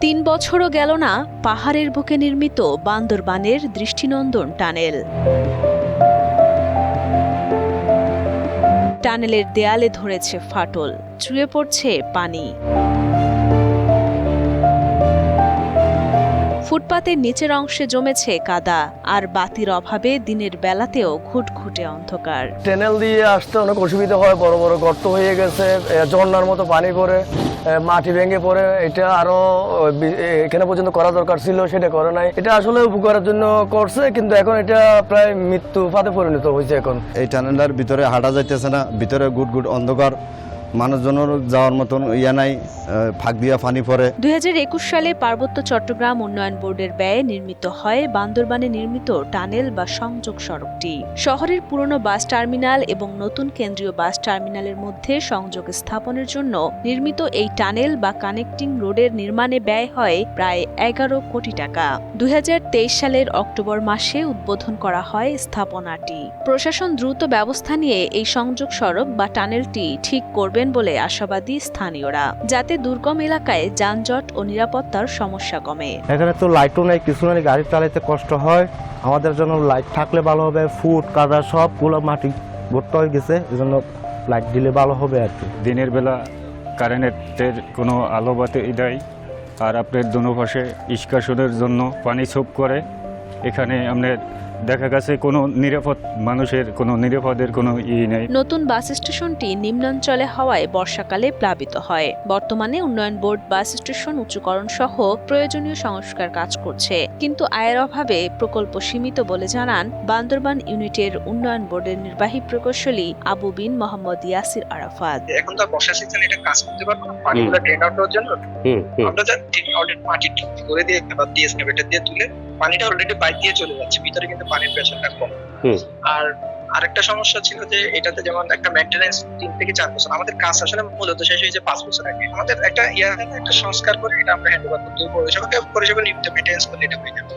তিন বছরও গেল না পাহাড়ের বুকে নির্মিত বান্দরবানের দৃষ্টিনন্দন টানেল। টানেলের দেয়ালে ধরেছে ফাটল চুয়ে পড়ছে পানি। ফুটপাতের নিচের অংশে জমেছে কাদা আর বাতির অভাবে দিনের বেলাতেও ঘুটঘুটে অন্ধকার। টেনেল দিয়ে আসতে অনেক অসুবিধা হয় বড় বড় গর্ত হয়ে গেছে ঝর্ণার মতো পানি পড়ে মাটি ভেঙে পড়ে এটা আরও এখানে পর্যন্ত করা দরকার ছিল সেটা করে নাই। এটা আসলে উপকারের জন্য করছে কিন্তু এখন এটা প্রায় মৃত্যু ফাঁদে পরিণত হয়েছে এখন। এই টানেলটার ভিতরে হাঁটা যাইতেছে না ভিতরে গুট গুট অন্ধকার। মানুষজনের যাওয়ার মতন ইয়া নাই ফাঁক দিয়া পানি পড়ে। দুই সালে পার্বত্য চট্টগ্রাম উন্নয়ন বোর্ডের ব্যয়ে নির্মিত হয় বান্দরবানে নির্মিত টানেল বা সংযোগ সড়কটি। শহরের পুরনো বাস টার্মিনাল এবং নতুন কেন্দ্রীয় বাস টার্মিনালের মধ্যে সংযোগ স্থাপনের জন্য নির্মিত এই টানেল বা কানেক্টিং রোডের নির্মাণে ব্যয় হয় প্রায় এগারো কোটি টাকা। দুই হাজার তেইশ সালের অক্টোবর মাসে উদ্বোধন করা হয় স্থাপনাটি। প্রশাসন দ্রুত ব্যবস্থা নিয়ে এই সংযোগ সড়ক বা টানেলটি ঠিক করবেন বলে আশাবাদী স্থানীয়রা যাতে দুর্গম এলাকায় যানজট ও নিরাপত্তার সমস্যা কমে। এখানে তো লাইটও নেই কিছু নেই গাড়ি চালাতে কষ্ট হয়। আমাদের জন্য লাইট থাকলে ভালো হবে ফুট কাদা সবগুলো মাটি ভর্তি হয়ে গেছে এজন্য লাইট দিলে ভালো হবে আর কি। দিনের বেলা কারেন্টের কোনো আলো বাতি দেয় আর আপনার দুনো পাশে ইস্কাশনের জন্য পানি ছোপ করে এখানে আপনার দেখা গেছে কোনো নিরাপদ মানুষের কোনো নিরাপদের কোনো ই নেই। নতুন বাস স্টেশনটি নিম্নাঞ্চলে হওয়ায় বর্ষাকালে প্লাবিত হয়। বর্তমানে উন্নয়ন বোর্ড বাস স্টেশন উচ্চকরণ সহ প্রয়োজনীয় সংস্কার কাজ করছে। কিন্তু আয়ের অভাবে প্রকল্প সীমিত বলে জানান বান্দরবান ইউনিটের উন্নয়ন বোর্ডের নির্বাহী প্রকৌশলী আবু বিন মোহাম্মদ ইয়াসির আরাফাত। এখন তো বর্ষা সিজন এটা কাজ করতে পারব না। পানিগুলো ড্রেন আউট হওয়ার জন্য আমরা যা অলরেডি মাটি করে দিয়ে দিয়ে দিয়ে তুলে পানিটা অলরেডি বাইক দিয়ে চলে যাচ্ছে ভিতরে কিন্তু পানির প্রেশারটা কম। আর আরেকটা সমস্যা ছিল যে এটাতে যেমন একটা মেইনটেনেন্স তিন থেকে চার বছর আমাদের কাজ আসলে মূলত শেষ হয়েছে পাঁচ বছর আগে। আমাদের একটা ইয়ার একটা সংস্কার করে এটা আমরা হ্যান্ড ওভার করতে পরিষেবা পরিষেবা নিয়মিত মেইনটেনেন্স করলে এটা হয়ে যাবে।